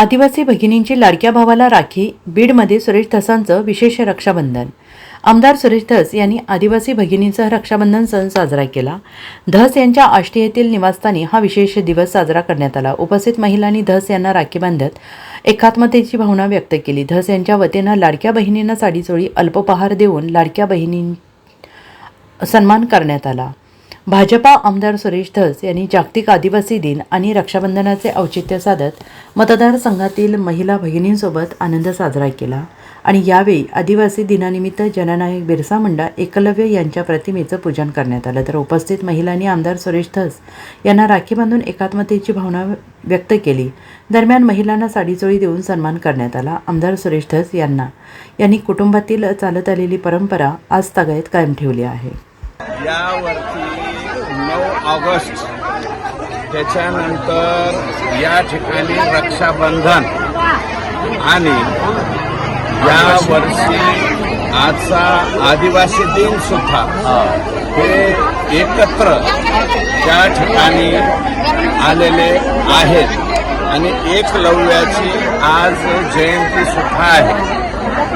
आदिवासी भगिनींची लाडक्या भावाला राखी बीडमध्ये सुरेश धसांचं विशेष रक्षाबंधन. आमदार सुरेश धस यांनी आदिवासी भगिनींसह रक्षाबंधन सण साजरा केला. धस यांच्या आष्टी येथील निवासस्थानी हा विशेष दिवस साजरा करण्यात आला. उपस्थित महिलांनी धस यांना राखी बांधत एकात्मतेची भावना व्यक्त केली. धस यांच्या वतीनं लाडक्या बहिणींना साडीचोळी अल्पोपहार देऊन लाडक्या बहिणी सन्मान करण्यात आला. भाजपा आमदार सुरेश धस यांनी जागतिक आदिवासी दिन आणि रक्षाबंधनाचे औचित्य साधत मतदारसंघातील महिला भगिनींसोबत आनंद साजरा केला. आणि यावेळी आदिवासी दिनानिमित्त जननायक बिरसा मुंडा एकलव्य यांच्या प्रतिमेचं पूजन करण्यात आलं. तर उपस्थित महिलांनी आमदार सुरेश धस यांना राखी बांधून एकात्मतेची भावना व्यक्त केली. दरम्यान महिलांना साडीचोळी देऊन सन्मान करण्यात आला. आमदार सुरेश धस यांना यांनी कुटुंबातील चालत आलेली परंपरा आज तगायत कायम ठेवली आहे. नऊ ऑगस्ट त्याच्यानंतर या ठिकाणी रक्षाबंधन. आणि या वर्षी आजचा आदिवासी दिन सुद्धा. हे एकत्र त्या ठिकाणी आलेले आहेत. आणि एकलव्याची आज जयंती सुद्धा आहे.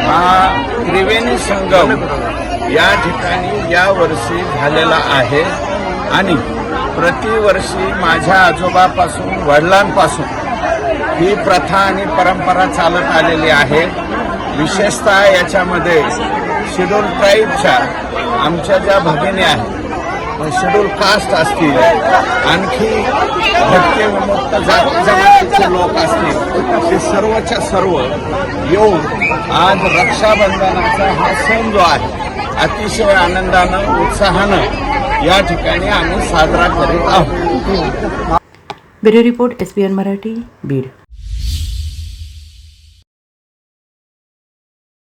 हा त्रिवेणी संगम या ठिकाणी या वर्षी झालेला आहे. आणि प्रतिवर्षी माझ्या आजोबापासून वडिलांपासून ही प्रथा आणि परंपरा चालत आलेली आहे. विशेषतः याच्यामध्ये शेड्यूल ट्राईबच्या आमच्या ज्या भगिनी आहेत शेड्यूल कास्ट असतील आणखी भटके विमुक्त जमातीचे लोक असतील ते सर्वच्या सर्व येऊन आज रक्षाबंधनाचा हा सण जो आहे अतिशय आनंदानं उत्साहानं या ठिकाणी आम्ही साजरा करीत आहोत. Bureau report S Marathi Beed.